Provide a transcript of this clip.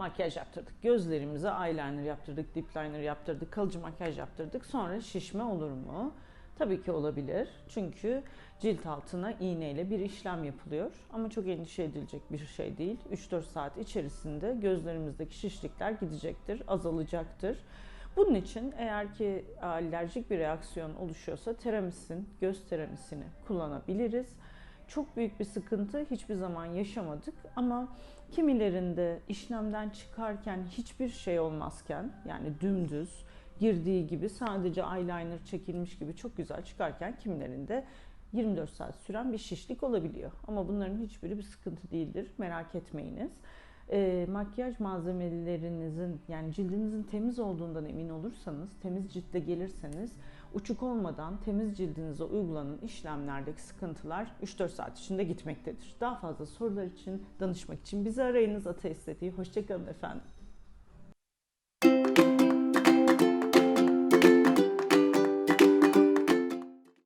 makyaj yaptırdık. Gözlerimize eyeliner yaptırdık, dip liner yaptırdık, kalıcı makyaj yaptırdık. Sonra şişme olur mu? Tabii ki olabilir. Çünkü cilt altına iğneyle bir işlem yapılıyor. Ama çok endişe edilecek bir şey değil. 3-4 saat içerisinde gözlerimizdeki şişlikler gidecektir, azalacaktır. Bunun için eğer ki alerjik bir reaksiyon oluşuyorsa teramisin, göz teramisini kullanabiliriz. Çok büyük bir sıkıntı hiçbir zaman yaşamadık ama kimilerinde işlemden çıkarken hiçbir şey olmazken yani dümdüz girdiği gibi sadece eyeliner çekilmiş gibi çok güzel çıkarken kimilerinde 24 saat süren bir şişlik olabiliyor. Ama bunların hiçbiri bir sıkıntı değildir. Merak etmeyiniz. E, makyaj malzemelerinizin yani cildinizin temiz olduğundan emin olursanız, temiz ciltle gelirseniz uçuk olmadan temiz cildinize uygulanan işlemlerdeki sıkıntılar 3-4 saat içinde gitmektedir. Daha fazla sorular için, danışmak için bizi arayınız Ata Estetiği. Hoşçakalın efendim.